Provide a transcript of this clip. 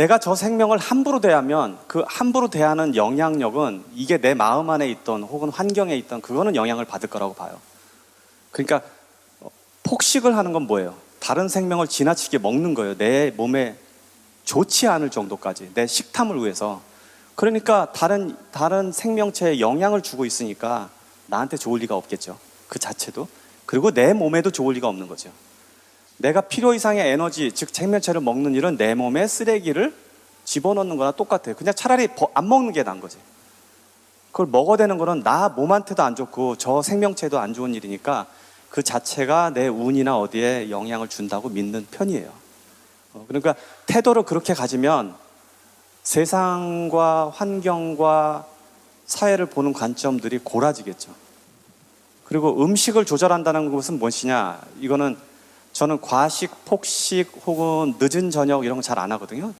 내가 저 생명을 함부로 대하면 그 함부로 대하는 영향력은 이게 내 마음 안에 있던 혹은 환경에 있던 그거는 영향을 받을 거라고 봐요. 그러니까 어, 폭식을 하는 건 뭐예요? 다른 생명을 지나치게 먹는 거예요. 내 몸에 좋지 않을 정도까지 내 식탐을 위해서. 그러니까 다른 다른 생명체에 영향을 주고 있으니까 나한테 좋을 리가 없겠죠. 그 자체도. 그리고 내 몸에도 좋을 리가 없는 거죠. 내가 필요 이상의 에너지, 즉 생명체를 먹는 일은 내 몸에 쓰레기를 집어넣는 거나 똑같아요. 그냥 차라리 버- 안 먹는 게 나은 거지. 그걸 먹어대는 거는 나 몸한테도 안 좋고 저 생명체도 안 좋은 일이니까 그 자체가 내 운이나 어디에 영향을 준다고 믿는 편이에요. 어, 그러니까 태도를 그렇게 가지면 세상과 환경과 사회를 보는 관점들이 고라지겠죠. 그리고 음식을 조절한다는 것은 무엇이냐? 이거는 저는 과식, 폭식 혹은 늦은 저녁 이런 거 잘 안 하거든요.